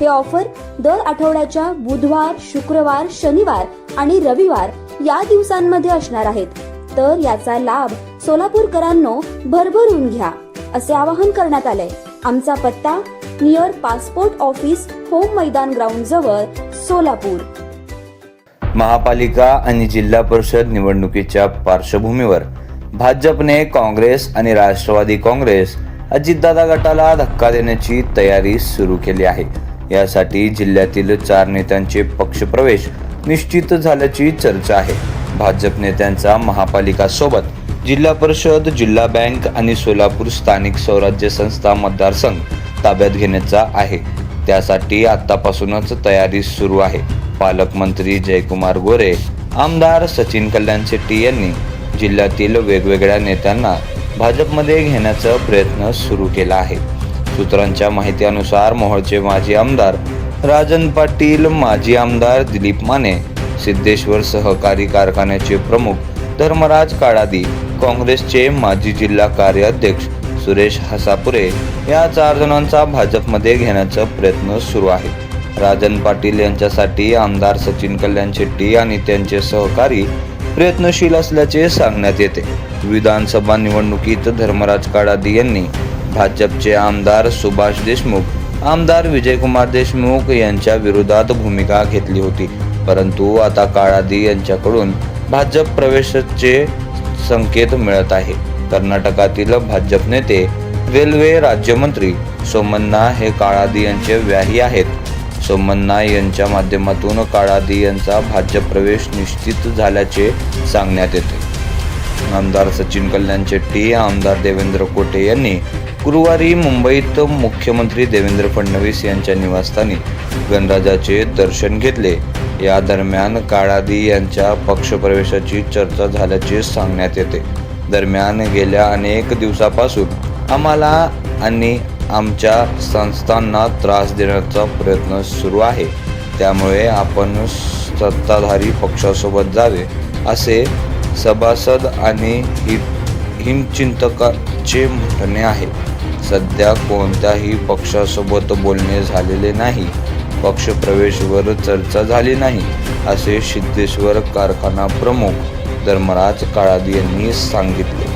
हे ऑफर दर आठवड्याच्या बुधवार शुक्रवार शनिवार आणि रविवार या दिवसांमध्ये असणार आहेत. तर याचा लाभ सोलापूरकरांनो भरभरून घ्या असे आवाहन करण्यात आले आमचा पत्ता near passport office home Maidan ground Solapur Solapur. महापालिका आणि जिल्हा परिषद निवडणुकीच्या पार्श्वभूमीवर भाजपने काँग्रेस आणि राष्ट्रवादी काँग्रेस अजितदादा गटाला धक्का देण्याची तयारी सुरू केली आहे. यासाठी जिल्ह्यातील चार नेत्यांचे पक्षप्रवेश निश्चित झाल्याची चर्चा आहे. भाजप नेत्यांचा महापालिका सोबत जिल्हा परिषद जिल्हा बँक आणि सोलापूर स्थानिक स्वराज्य संस्था मतदारसंघ ताब्यात घेण्याचा आहे. त्यासाठी आतापासूनच तयारी सुरू आहे. पालकमंत्री जयकुमार गोरे आमदार सचिन कल्याण शेट्टी यांनी जिल्ह्यातील वेगवेगळ्या नेत्यांना भाजपमध्ये घेण्याचा प्रयत्न सुरू केला आहे. सूत्रांच्या माहितीनुसार मोहोळचे माजी आमदार राजन पाटील माजी आमदार दिलीप माने सिद्धेश्वर सहकारी कारखान्याचे प्रमुख धर्मराज काळादी काँग्रेसचे माजी जिल्हा कार्याध्यक्ष सुरेश हसापुरे या चार जणांचा भाजपमध्ये घेण्याचा प्रयत्न सुरू आहे. राजन पाटील यांच्यासाठी आमदार सचिन कल्याण शेट्टी आणि त्यांचे सहकारी प्रयत्नशील असल्याचे सांगण्यात येते. विधानसभा निवडणुकीत धर्मराज काळादी यांनी भाजपचे आमदार सुभाष देशमुख आमदार विजयकुमार देशमुख यांच्या विरोधात भूमिका घेतली होती. परंतु आता काळादी यांच्याकडून भाजप प्रवेशाचे संकेत मिळत आहे. कर्नाटकातील भाजप नेते रेल्वे राज्यमंत्री सोमन्ना हे काळादी यांचे व्याही आहेत. सोमन्ना यांच्या माध्यमातून काळादी यांचा भाजप प्रवेश निश्चित झाल्याचे सांगण्यात येते. आमदार सचिन कल्याण शेट्टी आमदार देवेंद्र कोटे यांनी गुरुवारी मुंबईत मुख्यमंत्री देवेंद्र फडणवीस यांच्या निवासस्थानी गणराजाचे दर्शन घेतले. या दरम्यान काळादी यांच्या पक्षप्रवेशाची चर्चा झाल्याचे सांगण्यात येते. दरम्यान गेल्या अनेक दिवसापासून आम्हाला आणि आमच्या संस्थांना त्रास देण्याचा प्रयत्न सुरू आहे. त्यामुळे आपण सत्ताधारी पक्षासोबत जावे असे सभासद आणि हि- हिमचिंतकाचे म्हणणे आहे. सध्या कोणत्याही पक्षासोबत बोलणे झालेले नाही. पक्षप्रवेशवर चर्चा झाली नाही असे सिद्धेश्वर कारखाना प्रमुख धर्मराज काळाद यांनी सांगितले.